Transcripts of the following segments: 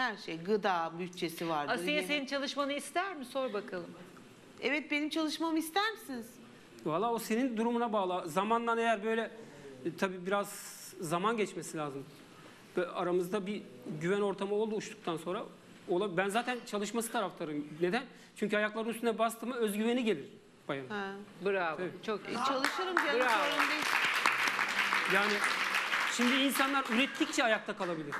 Her şey gıda bütçesi vardır. Asiye yemek- senin çalışmanı ister mi? Sor bakalım. Evet benim çalışmamı ister misiniz? Valla o senin durumuna bağlı. Zamanla eğer böyle e, tabii biraz zaman geçmesi lazım. Böyle aramızda bir güven ortamı oldu uçtuktan sonra. Ola, ben zaten çalışması taraftarıyım. Neden? Çünkü ayaklarının üstüne bastı mı özgüveni gelir bayanın. Ha. Bravo. Tabii. Çok iyi. E, çalışırım canım Bravo. sorun değil. Yani şimdi insanlar ürettikçe ayakta kalabilir.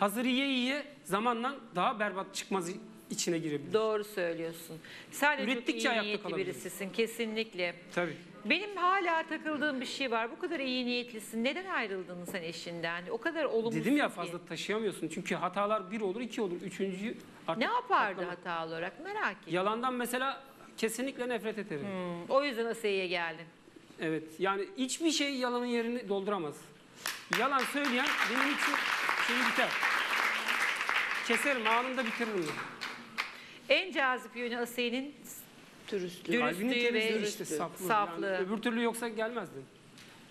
Hazır yiye yiye zamanla daha berbat çıkmaz içine girebilir. Doğru söylüyorsun. Sen de çok iyi niyetli birisisin kesinlikle. Tabii. Benim hala takıldığım bir şey var. Bu kadar iyi niyetlisin. Neden ayrıldın sen eşinden? O kadar olumsuz Dedim ya ki. fazla taşıyamıyorsun. Çünkü hatalar bir olur, iki olur. Üçüncüyü artık Ne yapardı atlama. hata olarak merak ettim. Yalandan mesela kesinlikle nefret ederim. Hmm, O yüzden Asiye'ye geldin. Evet. Yani hiçbir şey yalanın yerini dolduramaz. Yalan söyleyen benim için şeyi biter. Keserim, anında bitiririm. En cazip yönü Asiye'nin. Kalbinin dürüstlüğü ve temizliği işte saflığı. saflığı. Yani öbür türlü yoksa gelmezdim.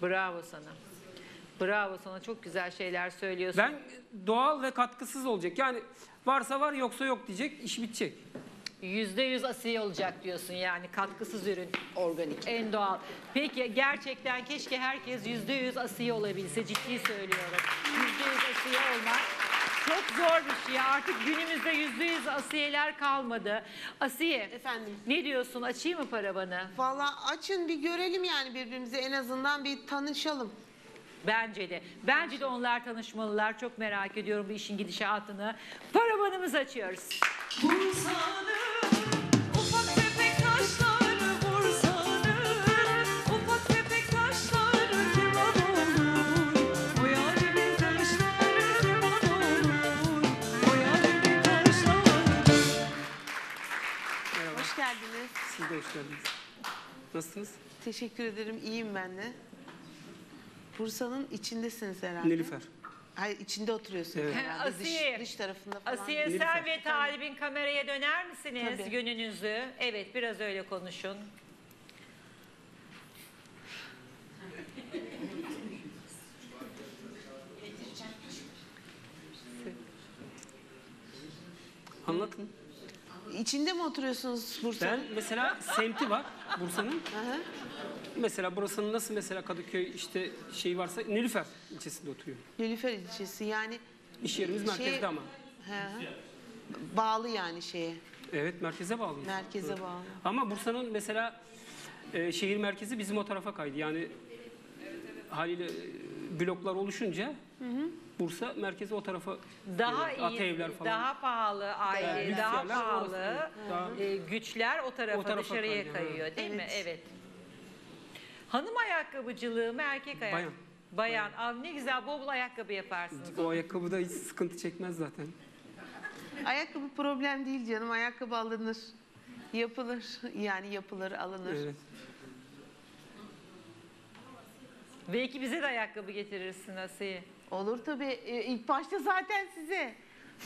Bravo sana. Bravo sana. Çok güzel şeyler söylüyorsun. Ben doğal ve katkısız olacak. Yani varsa var yoksa yok diyecek, iş bitecek. Yüzde yüz asiye olacak diyorsun yani katkısız ürün. Organik. En doğal. Peki gerçekten keşke herkes yüzde yüz asiye olabilse ciddi söylüyorum. Yüzde yüz asiye olmak çok zor bir şey. Artık günümüzde yüzde yüz asiyeler kalmadı. Asiye Efendim. ne diyorsun açayım mı paravanı? Valla açın bir görelim yani birbirimizi en azından bir tanışalım. Bence de. Bence de onlar tanışmalılar. Çok merak ediyorum bu işin gidişatını. Paravanımızı açıyoruz. Bursa'nın Siz de hoş geldiniz. Nasılsınız? Teşekkür ederim. iyiyim ben de. Bursa'nın içindesiniz herhalde. Nilüfer. Hayır içinde oturuyorsunuz Evet. herhalde. Asiye. Dış, dış tarafında falan. Asiye Nilüfer. sen ve talibin kameraya döner misiniz Tabii. yönünüzü? Evet biraz öyle konuşun. Anlatın. İçinde mi oturuyorsunuz Ben Bursa'nın? mesela semti var Bursa'nın. Mesela burasının nasıl mesela Kadıköy işte şey varsa Nilüfer ilçesinde oturuyor. Nilüfer ilçesi yani. İş yerimiz Şey- merkezde ama. Hı. Bağlı yani şeye. Evet merkeze bağlı. Merkeze bağlı. Ama Bursa'nın mesela e, şehir merkezi bizim o tarafa kaydı. Yani e, haliyle e, bloklar oluşunca Bursa merkezi o tarafa Daha e, ata iyi, evler falan. daha pahalı aile, lüks daha pahalı orası. Daha- e, güçler o tarafa, O tarafa dışarıya kayıyor, kayıyor değil mi? Evet. Evet. Hanım ayakkabıcılığı mı erkek ayakkabı? Bayan. Bayan. Aa, ne güzel bol bol ayakkabı yaparsınız. O ayakkabıda hiç sıkıntı çekmez zaten. Ayakkabı problem değil canım. Ayakkabı alınır. Yapılır. Yani yapılır, alınır. Evet. Belki bize de ayakkabı getirirsin Asiye. Olur tabii. Ee, ilk başta zaten size.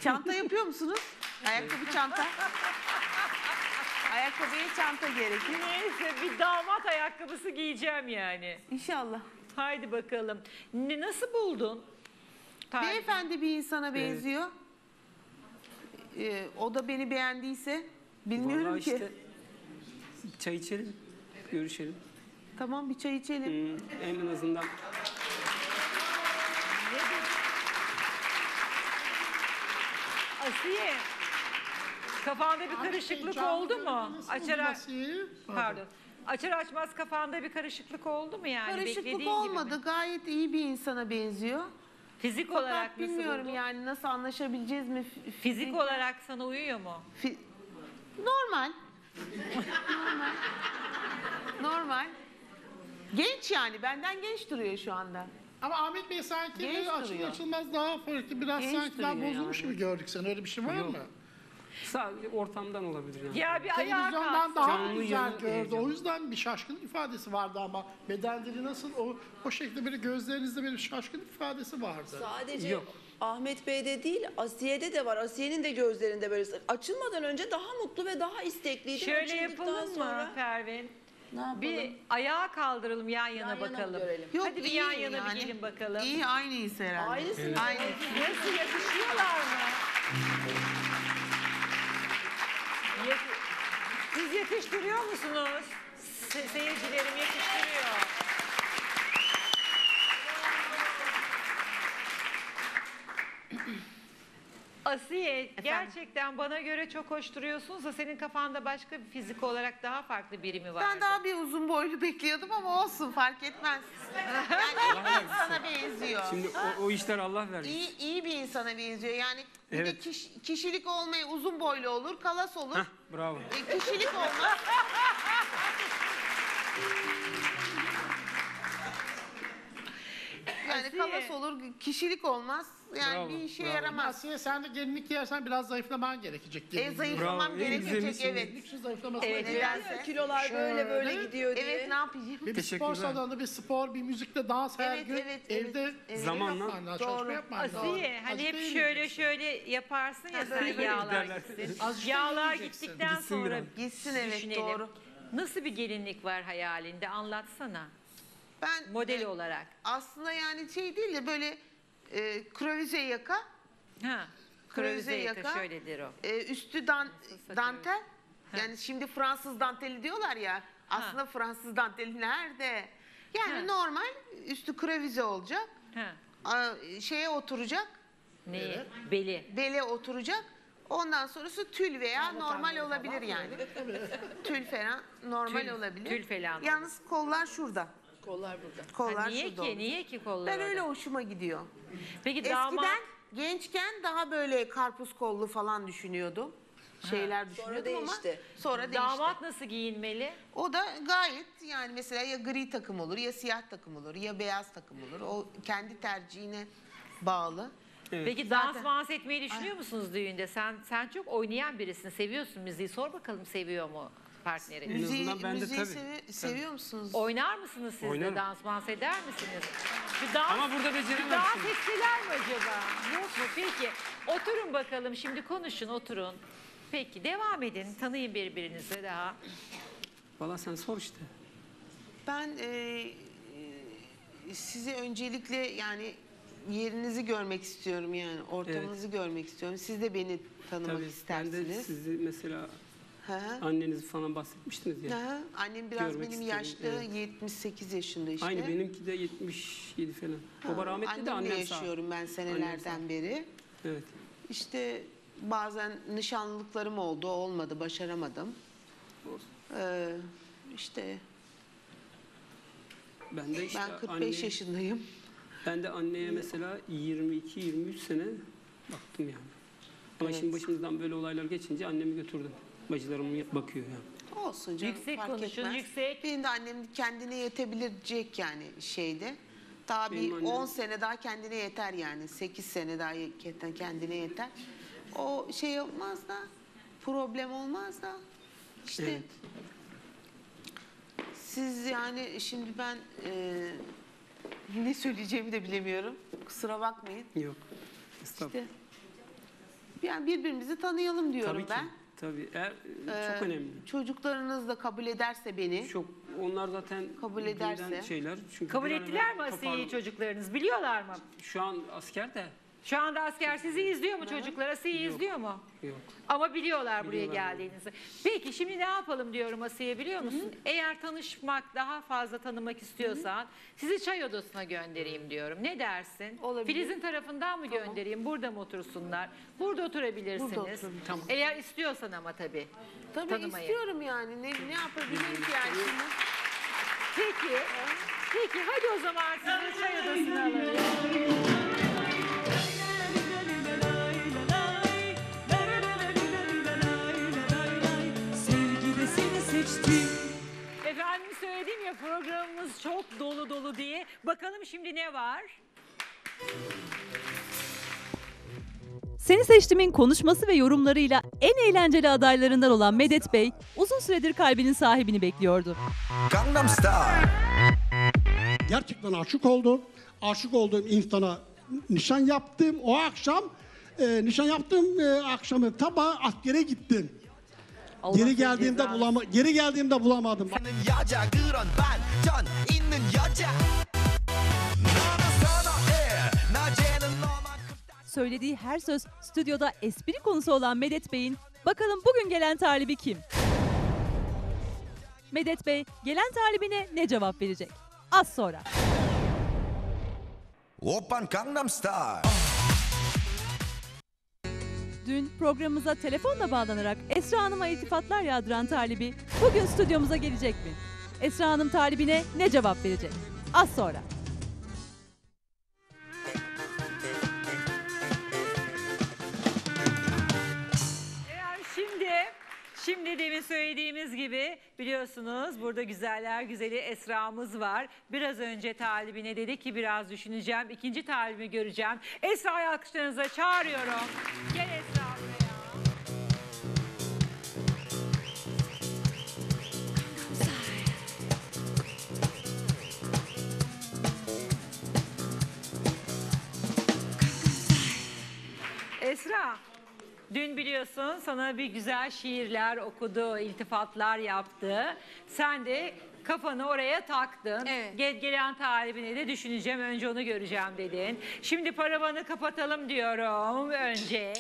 Çanta yapıyor musunuz? Ayakkabı çanta. Ayakkabıya çanta gerekir. Neyse bir damat ayakkabısı giyeceğim yani. İnşallah. Haydi bakalım. Ne, nasıl buldun? Tarih- Beyefendi bir insana benziyor. Ee, o da beni beğendiyse bilmiyorum Vallahi ki. işte çay içelim, görüşelim. Tamam bir çay içelim. Hmm, en azından Asiye. Kafanda bir karışıklık oldu mu? Açar aç- Pardon. Açar açmaz kafanda bir karışıklık oldu mu yani? Karışıklık Beklediğin olmadı. Gibi mi? Gayet iyi bir insana benziyor. Fizik Fakat olarak nasıl bilmiyorum buldun? yani nasıl anlaşabileceğiz mi? F- Fizik olarak sana uyuyor mu? Fi- Normal. Normal. Normal. Genç yani benden genç duruyor şu anda. Ama Ahmet Bey sanki Genç böyle açılır duruyor. açılmaz daha farklı biraz Genç sanki daha duruyor bozulmuş yani. gibi gördük seni öyle bir şey var mı? sadece ortamdan olabilir yani. Ya bir ayağa Televizyondan kalksın. daha Canlı güzel yayın gördü. heyecanı. O yüzden bir şaşkın ifadesi vardı ama beden dili nasıl o o şekilde böyle gözlerinizde bir şaşkın ifadesi vardı. Sadece Yok. Ahmet Bey'de değil, Asiye'de de var. Asiye'nin de gözlerinde böyle açılmadan önce daha mutlu ve daha istekliydi. Şöyle Açıldıktan yapalım mı sonra Pervin? Ne yapalım? Bir ayağa kaldıralım yan yana yana bakalım. görelim. Yok, Hadi bir iyi yan yana yani. bir gelin bakalım. İyi aynıyız herhalde. Aynısı. Aynı. Nasıl yakışıyorlar mı? Siz yetiştiriyor musunuz? Se- seyircilerim yetiştiriyor. Asiye gerçekten bana göre çok hoş duruyorsunuz da senin kafanda başka bir fizik olarak daha farklı biri mi var? Ben daha bir uzun boylu bekliyordum ama olsun fark etmez. Yani iyi bir insana benziyor. Şimdi o, o işler Allah vermiş. İyi, iyi bir insana benziyor. Yani bir de Evet. kiş- kişilik olmayı uzun boylu olur, kalas olur. Hah, bravo. E, kişilik olmaz. Yani Asiye. kalas olur, kişilik olmaz. Yani Bravo, bir işe bravo. yaramaz. Asiye sen de gelinlik giyersen biraz zayıflaman gerekecek. E, gelinliği. zayıflamam Bravo, gerekecek evet. Gelinlik için zayıflaması Evet. Nedense. Kilolar böyle böyle gidiyor diye. Evet ne yapayım? Bir, bir spor Teşekkürler. salonunda bir spor, bir müzikle dans her Evet, gün evet, evet, evde evet. Zamanla. yapman lazım, Doğru. çalışma yapman lazım. Asiye hani Azıcık hep şöyle yemeyeceksin. şöyle yaparsın ya sen yağlar gitsin. Azıcık Yağlar gittikten Gitsin sonra biraz. Gitsin evet düşünelim. doğru. Nasıl bir gelinlik var hayalinde anlatsana Ben model e, olarak. aslında yani şey değil de böyle e, kravize yaka, Ha. Kravize yaka yaka. şöyledir o. e, üstü dan, dantel. Yani şimdi Fransız danteli diyorlar ya. Aslında Fransız danteli nerede? Yani Ha. normal üstü kravize olacak. Ha. a, şeye oturacak, Neyi? Beli. bele oturacak. Ondan sonrası tül veya normal olabilir yani. tül falan normal Tül- olabilir. tül falan. Yalnız kollar şurada. Kollar burada. Kollar Ha, niye şurada ki? olur. Niye ki kolları? Ben öyle hoşuma gidiyor. Peki Eskiden damat gençken daha böyle karpuz kollu falan düşünüyordum. Şeyler düşünüyordum ama değişti. sonra değişti. damat nasıl giyinmeli? O da gayet yani mesela ya gri takım olur ya siyah takım olur ya beyaz takım olur. O kendi tercihine bağlı. Evet. Peki dans dans etmeyi düşünüyor musunuz düğünde? Sen sen çok oynayan birisin. Seviyorsun müziği. Sor bakalım seviyor mu partnerin? Müziği, azından ben de müziği tabii. sevi- Tabii. seviyor musunuz? Oynar mısınız siz de Oynarım. dans dans eder misiniz? Bir dans, Ama burada bir beceremem dans şimdi. etseler mi acaba? Yok mu? Peki oturun bakalım şimdi konuşun oturun. Peki devam edin. Tanıyın birbirinizi daha. Valla sen sor işte. Ben e, e, sizi öncelikle yani yerinizi görmek istiyorum yani ortamınızı görmek istiyorum. Siz de beni tanımak Tabii ben de istersiniz. sizi mesela Hı annenizi falan bahsetmiştiniz ya. Hı. Annem biraz Görmek benim isterim, yaşlı, evet. 78 yaşında işte. Aynı benimki de 77 falan. Baba rahmetli de annemle annem sağ. yaşıyorum ben senelerden beri. Evet. İşte bazen nişanlılıklarım oldu, olmadı, başaramadım. Ee, işte Ben de işte ben 45 anne, yaşındayım. ben de anneye mesela 22-23 sene baktım yani. Ama Evet. şimdi başımızdan böyle olaylar geçince annemi götürdüm. Bacılarım bakıyor yani. Olsun canım Yüksek fark konuşun, etmez. yüksek. Benim de annem kendine yetebilecek yani şeyde. Daha bir Benim annem- 10 sene daha kendine yeter yani. 8 sene daha ye- kendine yeter. O şey olmaz da problem olmaz da işte Evet. siz yani şimdi ben e, ne söyleyeceğimi de bilemiyorum. Kusura bakmayın. Yok. Estağfurullah. İşte yani birbirimizi tanıyalım diyorum Tabii ki. ben. Tabii. Eğer, Ee, çok önemli. Çocuklarınız da kabul ederse beni. Çok onlar zaten Kabul ederse. şeyler. Çünkü Kabul ettiler mi Asiye'yi toparlan- çocuklarınız? Biliyorlar mı? Şu an asker de Şu anda asker sizi izliyor mu çocuklar? Asiye'yi Yok. izliyor mu? yok. Ama biliyorlar buraya Biliyorlar. geldiğinizi. Peki şimdi ne yapalım diyorum Asiye biliyor musun? Eğer tanışmak, daha fazla tanımak istiyorsan sizi çay odasına göndereyim diyorum. Ne dersin? Olabilir. Filiz'in tarafından mı göndereyim? Burada mı otursunlar? Burada oturabilirsiniz. Burada. Tamam. Eğer istiyorsan ama tabii. Tabii tanımayı. istiyorum yani. Ne, ne yapabilirim ki yani şimdi? Peki. Peki hadi o zaman sizi çay odasına alalım. Diye. Bakalım şimdi ne var? Seni Seçtim'in konuşması ve yorumlarıyla en eğlenceli adaylarından olan Medet Bey, uzun süredir kalbinin sahibini bekliyordu. Gangnam Style gerçekten aşık oldum. Aşık olduğum insana nişan yaptım. O akşam e, nişan yaptım e, akşamı tabağa askere gittim. Allah geri geldiğimde bulama geri geldiğimde bulamadım. Söylediği her söz stüdyoda espri konusu olan Medet Bey'in bakalım bugün gelen talibi kim? Medet Bey gelen talibine ne cevap verecek? Az sonra. Open Gangnam Style. Dün programımıza telefonla bağlanarak Esra Hanım'a iltifatlar yağdıran talibi bugün stüdyomuza gelecek mi? Esra Hanım talibine ne cevap verecek? Az sonra. Şimdi Şimdi demin söylediğimiz gibi biliyorsunuz burada güzeller güzeli Esra'mız var. Biraz önce talibine dedi ki biraz düşüneceğim. İkinci talibimi göreceğim. Esra'yı alkışlarınıza çağırıyorum. Gel Esra, dün biliyorsun sana bir güzel şiirler okudu, iltifatlar yaptı. Sen de kafanı oraya taktın. Evet. Gel, gelen talibine de düşüneceğim, önce onu göreceğim dedin. Şimdi paravanı kapatalım diyorum önce.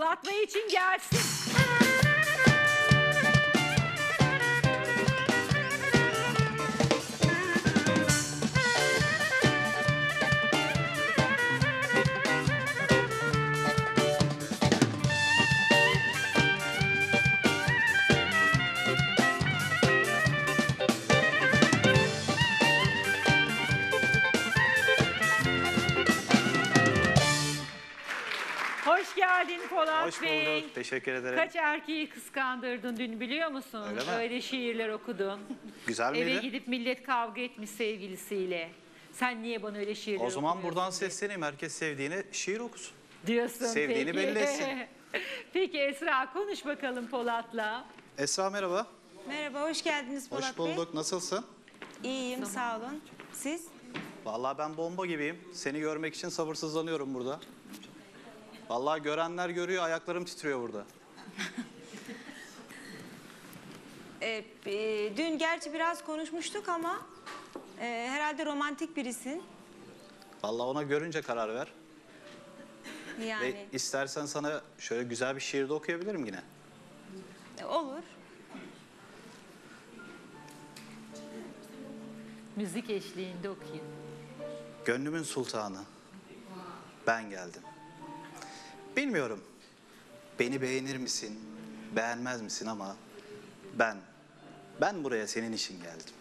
Bey için gelsin. Hoş Bey. bulduk. Teşekkür ederim. Kaç erkeği kıskandırdın dün biliyor musun? Öyle mi? Öyle şiirler okudun. Güzel Eve miydi? gidip millet kavga etmiş sevgilisiyle. Sen niye bana öyle şiirler O zaman okumuyorsun buradan sesleneyim. Herkes sevdiğini şiir okusun. diyorsun. sevdiğini peki. belli etsin. Peki Esra konuş bakalım Polat'la. Esra merhaba. Merhaba, hoş geldiniz Polat Hoş bulduk. Nasılsın? Bey. İyiyim, sağ olun. Siz? Vallahi ben bomba gibiyim. Seni görmek için sabırsızlanıyorum burada. Vallahi görenler görüyor. Ayaklarım titriyor burada. Ee, e, dün gerçi biraz konuşmuştuk ama e, herhalde romantik birisin. Vallahi ona görünce karar ver. Yani Ve istersen sana şöyle güzel bir şiir de okuyabilirim yine. e, olur. Müzik eşliğinde okuyun. Gönlümün sultanı. Ben geldim. Bilmiyorum. Beni beğenir misin, beğenmez misin ama ben, ben buraya senin için geldim.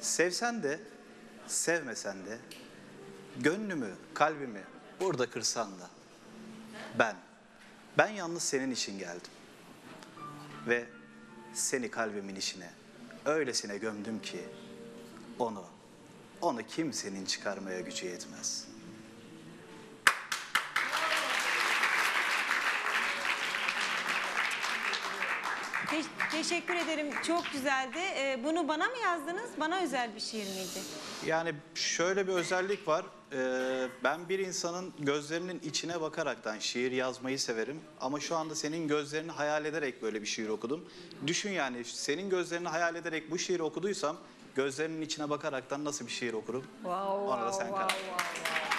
Sevsen de, sevmesen de, gönlümü, kalbimi burada kırsan da, ben, ben yalnız senin için geldim. Ve seni kalbimin içine öylesine gömdüm ki, onu, onu kimsenin çıkarmaya gücü yetmez. Te- teşekkür ederim, çok güzeldi. Ee, bunu bana mı yazdınız? Bana özel bir şiir miydi? Yani şöyle bir özellik var. Ee, ben bir insanın gözlerinin içine bakaraktan şiir yazmayı severim. Ama şu anda senin gözlerini hayal ederek böyle bir şiir okudum. Düşün yani senin gözlerini hayal ederek bu şiiri okuduysam gözlerinin içine bakaraktan nasıl bir şiir okurum? Wow, Ona da wow, sen wow, karar. wow, wow.